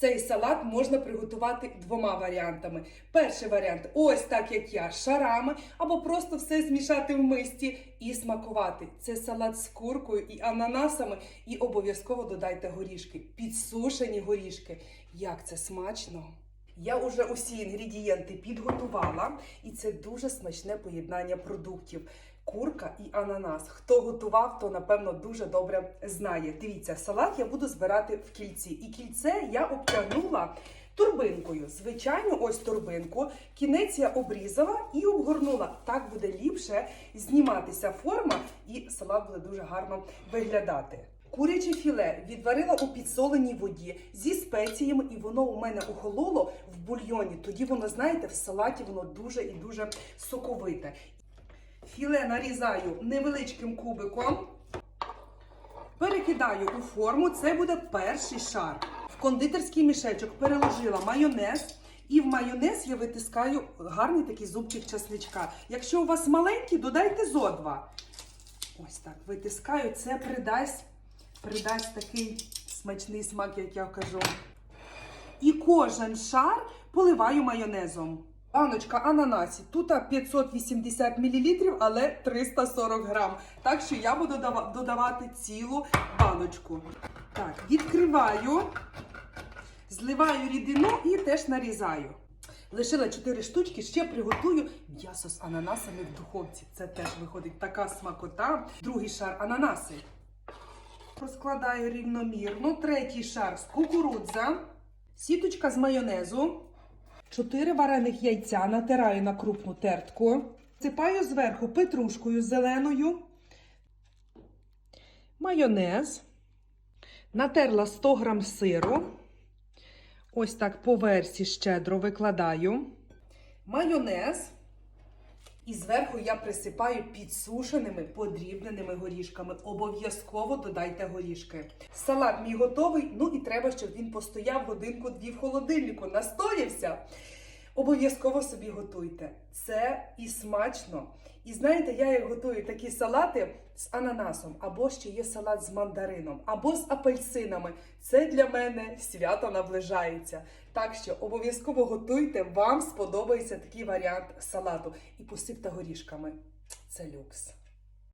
Цей салат можна приготувати двома варіантами. Перший варіант ось так, як я, шарами, або просто все змішати в мисці і смакувати. Це салат з куркою і ананасами, і обов'язково додайте горішки, підсушені горішки. Як це смачно! Я вже усі інгредієнти підготувала, і це дуже смачне поєднання продуктів. Курка і ананас. Хто готував, то напевно дуже добре знає. Дивіться, салат я буду збирати в кільці. І кільце я обтягнула турбинкою. Звичайно, ось турбинку. Кінець я обрізала і обгорнула. Так буде ліпше зніматися форма, і салат буде дуже гарно виглядати. Куряче філе відварила у підсоленій воді зі спеціями, і воно у мене охололо в бульйоні. Тоді воно, знаєте, в салаті воно дуже і дуже соковите. Філе нарізаю невеличким кубиком, перекидаю у форму. Це буде перший шар. В кондитерський мішечок переложила майонез. І в майонез я витискаю гарний такий зубчик часничка. Якщо у вас маленький, додайте зо два. Ось так витискаю. Це придасть, придасть такий смачний смак, як я кажу. І кожен шар поливаю майонезом. Баночка ананасів. Тут 580 мл, але 340 грам. Так що я буду додавати цілу баночку. Так, відкриваю, зливаю рідину і теж нарізаю. Лишила 4 штучки, ще приготую м'ясо з ананасами в духовці. Це теж виходить така смакота. Другий шар ананаси. Розкладаю рівномірно. Третій шар з кукурудза. Сіточка з майонезу. Чотири варених яйця натираю на крупну тертку. Сипаю зверху петрушкою зеленою. Майонез. Натерла 100 грам сиру. Ось так по версі щедро викладаю. Майонез. І зверху я присипаю підсушеними подрібненими горішками. Обов'язково додайте горішки. Салат мій готовий. Ну і треба, щоб він постояв годинку-дві в холодильнику. Настоявся. Обов'язково собі готуйте. Це і смачно. І знаєте, я як готую такі салати з ананасом, або ще є салат з мандарином, або з апельсинами. Це для мене свято наближається. Так що обов'язково готуйте, вам сподобається такий варіант салату. І посипте горішками. Це люкс.